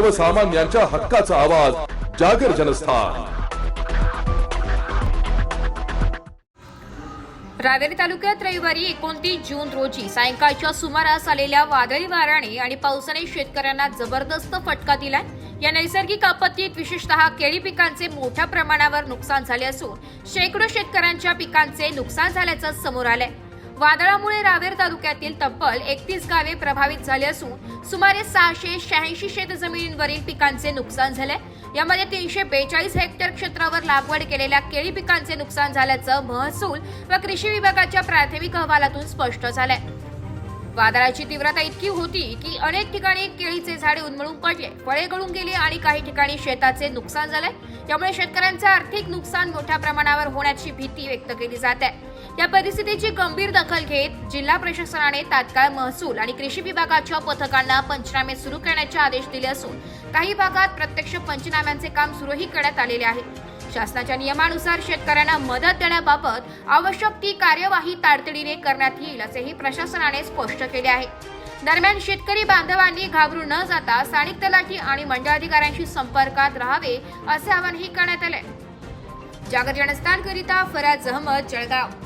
सर्वसामान्यांच्या हक्काचा आवाज जागर जनस्थान. रावेरी तालुक्यात रविवारी एकोणतीस जून रोजी सायंकाळच्या सुमारास आलेल्या वादळी वाराने आणि पावसाने शेतकऱ्यांना जबरदस्त फटका दिलाय. या नैसर्गिक आपत्तीत विशेषतः केळी पिकांचे मोठ्या प्रमाणावर नुकसान झाले असून शेकडो शेतकऱ्यांच्या पिकांचे नुकसान झाल्याचं समोर आलंय. वादळामुळे रावेर तालुक्यातील तब्बल एकतीस गावे प्रभावित झाली असून सुमारे सहाशे शहाऐंशी शेतजमिनींवरील पिकांचे नुकसान झाले यामध्ये तीनशे बेचाळीस हेक्टर क्षेत्रावर लागवड केलेल्या केळी पिकांचे नुकसान झाल्याचं महसूल व कृषी विभागाच्या प्राथमिक अहवालातून स्पष्ट झालंय. वादळाची तीव्रता इतकी होती की अनेक ठिकाणी केळीचे झाडे उन्मळून पडले. फळे गळून गेली आणि काही ठिकाणी शेताचे नुकसान झाले त्यामुळे शेतकऱ्यांचे आर्थिक नुकसान मोठ्या प्रमाणावर होण्याची भीती व्यक्त केली जात आहे. या परिस्थितीची गंभीर दखल घेत जिल्हा प्रशासनाने तात्काळ महसूल आणि कृषी विभागाच्या पथकांना पंचनामे सुरू करण्याचे आदेश दिले असून काही भागात प्रत्यक्ष पंचनाम्यांचे काम सुरूही करण्यात आलेले आहे. शासनाच्या नियमानुसार शेतकऱ्यांना मदत देण्याबाबत आवश्यक ती कार्यवाही तातडीने करण्यात येईल असेही प्रशासनाने स्पष्ट केले आहे. दरम्यान शेतकरी बांधवांनी घाबरून न जाता स्थानिक तलाठी आणि मंडळाधिकाऱ्यांशी संपर्कात राहावे असे आवाहनही करण्यात आले. जागर जनस्थानकरिता फराज अहमद जळगाव.